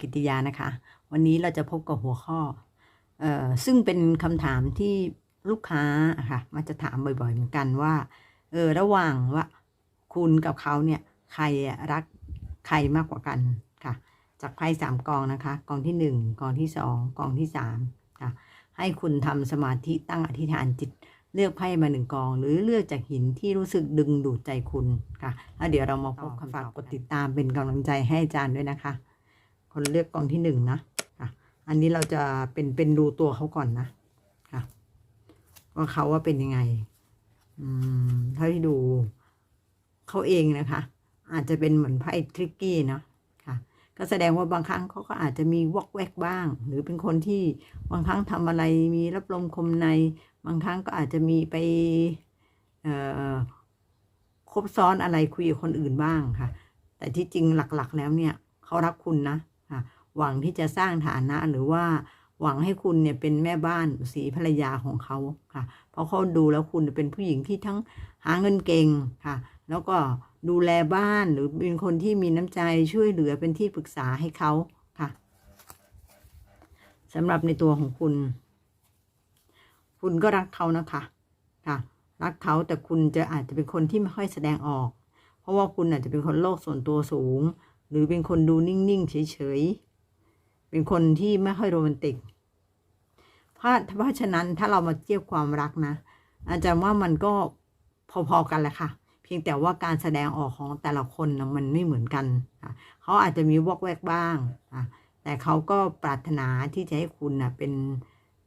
กิติยานะคะ วันนี้เราจะพบกับหัวข้อเอ่อซึ่งเป็นคำถามที่ลูกค้าค่ะมันจะถามบ่อยๆเหมือนกันว่าเออระหว่างว่าคุณกับเขาเนี่ยใครรักใครมากกว่ากันค่ะ จากไพ่สามกองนะคะ กองที่หนึ่งกองที่สองกองที่สามค่ะ ให้คุณทำสมาธิตั้งอธิษฐานจิตเลือกไพ่มาหนึ่งกอง หรือเลือกจากหินที่รู้สึกดึงดูดใจคุณค่ะ แล้วเดี๋ยวเรามาพบคำฝากกดติดตามเป็นกำลังใจให้อาจารย์ด้วยนะคะ คนเลือกกองที่หนึ่งนะค่ะอันนี้เราจะเป็นเป็นดูตัวเขาก่อนนะค่ะว่าเขาว่าเป็นยังไง อืมเท่าที่ดูเขาเองนะคะ อาจจะเป็นเหมือนไพ่ทริกกี้นะค่ะ ก็แสดงว่าบางครั้งเขาก็อาจจะมีวอกแวกบ้าง หรือเป็นคนที่บางครั้งทำอะไรมีรับลมคมใน บางครั้งก็อาจจะมีไป เอ่อคบซ้อนอะไรคุยกับคนอื่นบ้างค่ะ แต่ที่จริงหลักๆ แล้วเนี่ย เขารักคุณนะ หวังที่จะสร้างฐานะหรือว่าหวังให้คุณเนี่ยเป็นแม่บ้านสีภรรยาของเขาค่ะ เพราะเขาดูแล้วคุณเป็นผู้หญิงที่ทั้งหาเงินเก่งค่ะ แล้วก็ดูแลบ้านหรือเป็นคนที่มีน้ำใจช่วยเหลือเป็นที่ปรึกษาให้เขาค่ะสำหรับในตัวของคุณ คุณก็รักเขานะคะค่ะ รักเขาแต่คุณจะอาจจะเป็นคนที่ไม่ค่อยแสดงออก เพราะว่าคุณอาจจะเป็นคนโลกส่วนตัวสูง หรือเป็นคนดูนิ่งๆเฉยๆ เป็นคนที่ไม่ค่อยโรแมนติกเพราะเพราะฉะนั้นถ้าเรามาเทียบความรักนะ อาจารย์ว่ามันก็พอๆกันแหละค่ะ เพียงแต่ว่าการแสดงออกของแต่ละคนนะมันไม่เหมือนกัน เขาอาจจะมีวอกแวกบ้าง แต่เขาก็ปรารถนาที่จะให้คุณนะเป็น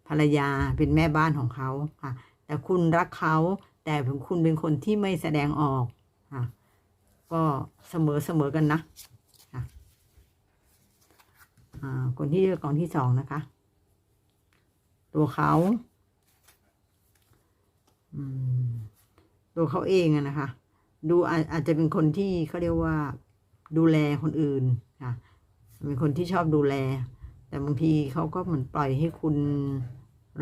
ภรรยาเป็นแม่บ้านของเขาค่ะแต่คุณรักเขาแต่คุณเป็นคนที่ไม่แสดงออกค่ะก็เสมอเสมอกันนะ คนที่เลือกกองที่สองนะคะ ตัวเขาตัวเขาเองอะนะคะ ดูอาอาจจะเป็นคนที่เขาเรียกว่าดูแลคนอื่นค่ะเป็นคนที่ชอบดูแล แต่บางทีเขาก็เหมือนปล่อยให้คุณ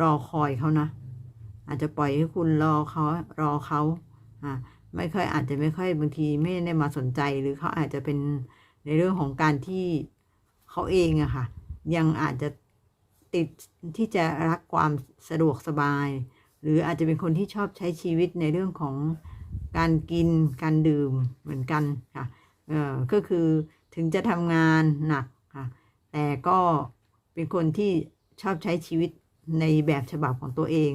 รอคอยเขานะ อาจจะปล่อยให้คุณรอเขารอเขาอ่าไม่ค่อยอาจจะไม่ค่อยบางทีไม่ได้มาสนใจหรือเขาอาจจะเป็นในเรื่องของการที่ เขาเองอะค่ะ ยังอาจจะติดที่จะรักความสะดวกสบาย หรืออาจจะเป็นคนที่ชอบใช้ชีวิตในเรื่องของการกินการดื่มเหมือนกันค่ะเออก็คือถึงจะทำงานหนักค่ะ แต่ก็เป็นคนที่ชอบใช้ชีวิตในแบบฉบับของตัวเอง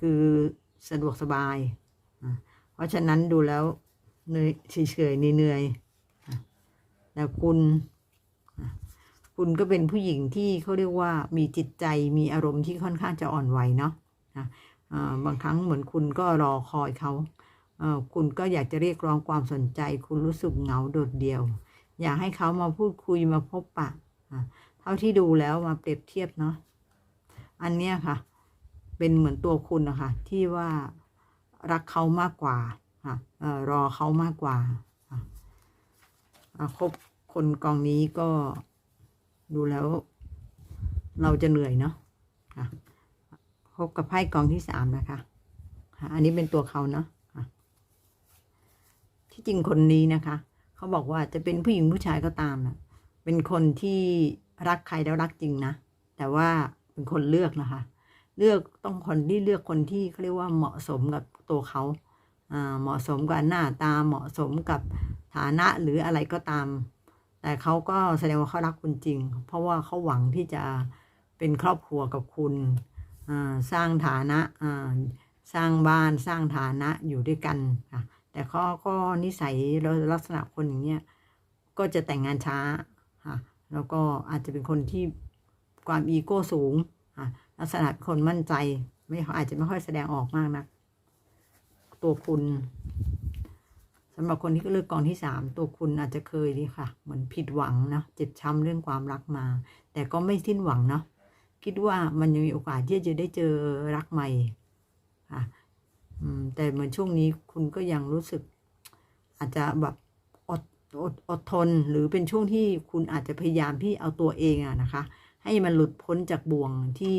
คือสะดวกสบายอะเพราะฉะนั้นดูแล้วเหนื่อยเฉยๆเหนื่อยแต่คุณ คุณก็เป็นผู้หญิงที่เขาเรียกว่ามีจิตใจมีอารมณ์ที่ค่อนข้างจะอ่อนไหวเนาะอะบางครั้งเหมือนคุณก็รอคอยเขาคุณก็อยากจะเรียกร้องความสนใจ คุณรู้สึกเหงาโดดเดี่ยว อยากให้เขามาพูดคุยมาพบปะเท่าที่ดูแล้วมาเปรียบเทียบเนาะอันเนี้ยค่ะ เป็นเหมือนตัวคุณนะคะที่ว่ารักเขามากกว่าค่ะรอเขามากกว่าคบคนกองนี้ก็ ดูแล้ว เราจะเหนื่อยเนาะค่ะพบกับไพ่กองที่สามนะคะค่ะอันนี้เป็นตัวเขาเนาะะที่จริงคนนี้นะคะ เขาบอกว่าจะเป็นผู้หญิงผู้ชายก็ตามนะเป็นคนที่รักใครแล้วรักจริงนะ แต่ว่าเป็นคนเลือกนะคะ เลือกต้องคนที่เลือกคนที่เขาเรียกว่าเหมาะสมกับตัวเขาอ่าเหมาะสมกับหน้าตาเหมาะสมกับฐานะหรืออะไรก็ตาม แต่เขาก็แสดงว่าเขารักคุณจริง เพราะว่าเขาหวังที่จะเป็นครอบครัวกับคุณสร้างฐานะสร้างบ้านสร้างฐานะอยู่ด้วยกันค่ะแต่เขาก็นิสัยลักษณะคนอย่างเนี้ยก็จะแต่งงานช้าค่ะแล้วก็อาจจะเป็นคนที่ความอีโก้สูงค่ะลักษณะคนมั่นใจไม่อาจจะไม่ค่อยแสดงออกมากนักตัวคุณ สำหรับคนที่เลือกกองที่สามตัวคุณอาจจะเคยดีค่ะ เหมือนผิดหวังนะเจ็บช้ำเรื่องความรักมา แต่ก็ไม่สิ้นหวังเนาะคิดว่ามันยังมีโอกาสที่จะได้เจอรักใหม่ค่ะแต่เหมือนช่วงนี้คุณก็ยังรู้สึก อาจจะแบบอดอดอดทน หรือเป็นช่วงที่คุณอาจจะพยายามที่เอาตัวเองอะนะคะ ให้มันหลุดพ้นจากบ่วงที่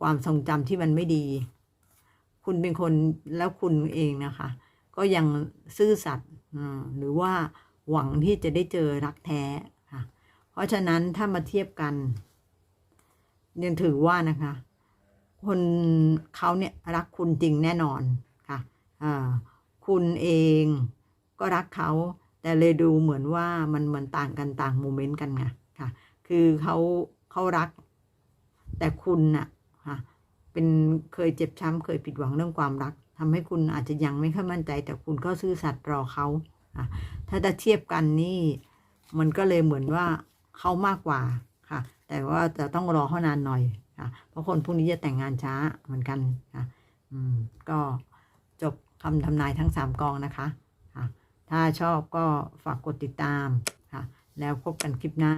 ความทรงจำที่มันไม่ดี คุณเป็นคนแล้วคุณเองนะคะ ก็ยังซื่อสัตย์หรือว่าหวังที่จะได้เจอรักแท้ค่ะ เพราะฉะนั้นถ้ามาเทียบกันยังถือว่านะคะ คนเขาเนี่ยรักคุณจริงแน่นอนค่ะคุณเองก็รักเขาแต่เลยดูเหมือนว่ามันมันต่างกันต่างโมเมนต์กันไงค่ะ คือเขาเขารัก แต่คุณน่ะค่ะเป็นเคยเจ็บช้ำเคยผิดหวังเรื่องความรัก ทำให้คุณอาจจะยังไม่ค่อยมั่นใจ แต่คุณก็ซื่อสัตย์รอเขาถ้าจะเทียบกันนี่มันก็เลยเหมือนว่าเขามากกว่าค่ะ แต่ว่าจะต้องรอเขานานหน่อยค่ะ เพราะคนพวกนี้จะแต่งงานช้าเหมือนกันค่ะ อืม ก็จบคำทำนายทั้งสามกองนะคะค่ะ ถ้าชอบก็ฝากกดติดตามค่ะ แล้วพบกันคลิปหน้า